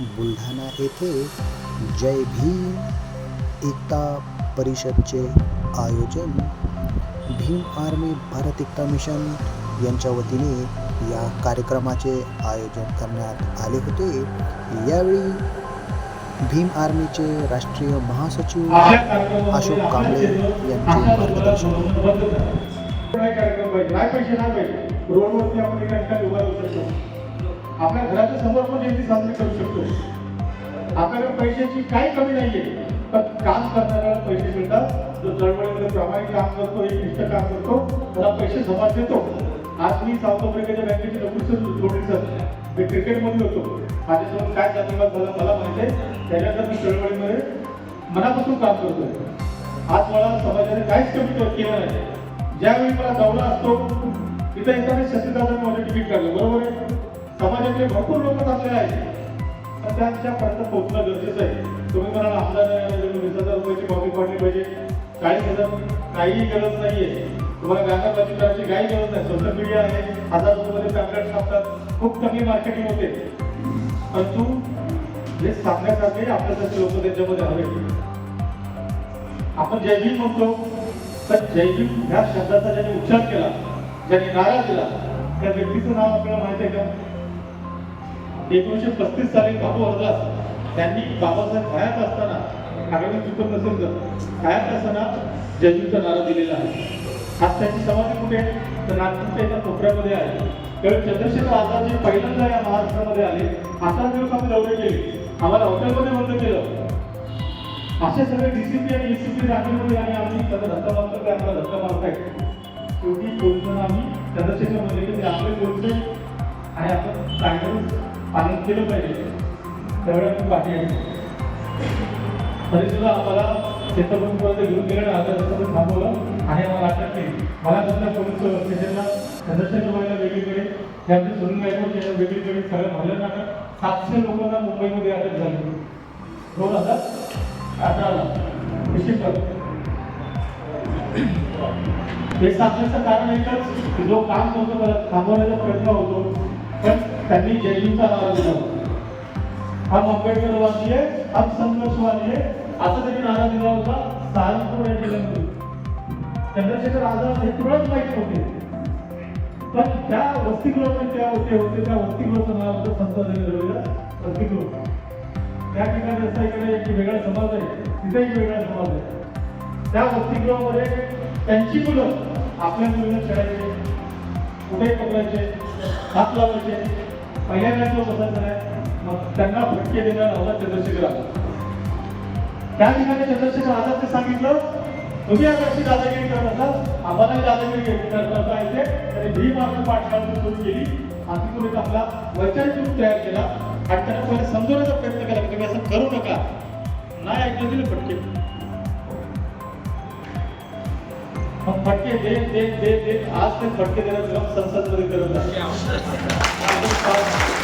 बुलढाणा येथे जय भीम एकता परिषदचे आयोजन. भीम आर्मी भारत एकता मिशन यांच्या वतीने या कार्यक्रमाचे आयोजन करण्यात आले होते. यावेळी भीम आर्मीचे राष्ट्रीय महासचिव अशोक कांबळे यांचे मार्गदर्शन कार्यक्रम पाहिजे नाही पैसे नाही पाहिजे रोडवरती आपण एका ठिकाणी उभा राहू शकतो. आपल्या घराच्या समोर पण जयंती साजरी करू शकतो. आपल्याकडे पैशाची काही कमी नाहीये. पण काम करणाऱ्याला पैसे मिळतात. जो चळवळीमध्ये प्रामाणिक काम करतो एक इष्ट काम करतो त्याला पैसे समाज देतो. आज मी साऊथ आफ्रिकेच्या बँकेची नोकरी जोडली सर मी क्रिकेटमध्ये होतो. माझ्यासोबत काय जातीवाद झाला मला माहिती आहे. त्याच्यानंतर मी चळवळीमध्ये मनापासून काम करतोय. आज मला समाजाने काहीच कमी केलं नाही. ज्यावेळी मला दौरा असतो तिथे एखाद्या शस्त्रदाराने माझं टिकीट काढलं. बरोबर आहे? समाजातले भरपूर लोक चाललेले आहेत. पण त्यांच्यापर्यंत पोहोचणं गरजेचं आहे. तुम्ही म्हणाल आमदार वीस हजार रुपयाची माफी पडली पाहिजे. काही गरज काहीही गरज नाहीये. तुम्हाला गाण्याबाजी करायची काही गरज नाही. सोशल मीडिया आहे. हजार रुपये पॅम्पलेट छापतात. खूप कमी मार्केटिंग होते. परंतु जे सांगण्यासारखे आपल्यासारखे लोक त्याच्यामध्ये हवे. आपण जय भीम म्हणतो. तर जय भीम ह्या शब्दाचा ज्याने उच्चार केला ज्याने नारा दिला त्या व्यक्तीचं नाव आपल्याला माहिती आहे का? एकोणीशे पस्तीस साली बाबू हरदास त्यांनी बाबासाहेब हयात असताना आगामी चुकत नसेल तर हयात असताना जय नारा दिलेला आहे. आज त्यांची समाधी कुठे आहे? तर नागपूरच्या एका कोपऱ्यामध्ये आहे. त्यावेळी चंद्रशेखर आझाद जे पहिल्यांदा या महाराष्ट्रामध्ये आले. आता दिवस आम्ही दौरे केले. आम्हाला हॉटेलमध्ये बंद केलं. असे सगळे डीसीपी आणि एसीपी राखीमध्ये आणि आम्ही त्याचा धक्का मारतो ते आम्हाला धक्का मारताय. शेवटी पोलिसांना आम्ही चंद्रशेखर म्हणले की ते आपले पोलीस आहे आणि आपण कायद्याचं पालन केलं पाहिजे. त्यावेळी आम्ही पाठी आहे तरी आम्हाला शेतपर्यंत घेऊन गेलं अर्धा रस्त्यावर थांबवलं आणि आम्हाला अटक केली. मला त्यांना पोलीस स्टेशनला चंद्रशेखर व्हायला वेगळीकडे हे आमचे सुनील गायकवाड वेगळीकडे सगळं झालं अटक सातशे लोकांना मुंबईमध्ये अटक झाली. दोन हजार अठराला. निश्चित हे सांगण्याचं कारण एकच जो काम करतो थांबवण्याचा प्रयत्न होतो. पण त्यांनी जयजीचा नाव दिला. हम आंबेडकरवादी आहे हम संघर्षवादी आहे. असं त्यांनी नारा दिला होता सहारनपूर या जिल्ह्यामध्ये. चंद्रशेखर आझाद हे तुरंत माहीत होते. पण त्या वसतिगृहामध्ये त्या होते होते त्या वसतिगृहाचं नाव होतं संत देवेंद्र वसतिगृह. त्या ठिकाणी असं इकडे एक वेगळा समाज आहे तिथे एक वेगळा समाज आहे. त्या वसतिगृहामध्ये त्यांची मुलं आपल्या मुलीला खेळायचे कुठेही पकडायचे हात लावायचे पहिल्यांदा जो बसायचं नाही मग त्यांना फटके देणार नव्हता चंद्रशेखर आझाद. त्या ठिकाणी चंद्रशेखर आझादने सांगितलं तुम्ही अशी दादागिरी करत असाल. आम्हालाही दादागिरी करता येते आणि भीम आम्ही पाठकाळ सुरू केली. आणि तिथून एक आपला वचन ग्रुप तयार केला. आणि त्यांना पहिले समजवण्याचा प्रयत्न केला. की तुम्ही असं करू नका. नाही ऐकलं तरी फटके. मग फटके देत देत देत देत आज ते फटके देण्याचं काम संसदमध्ये करत आहे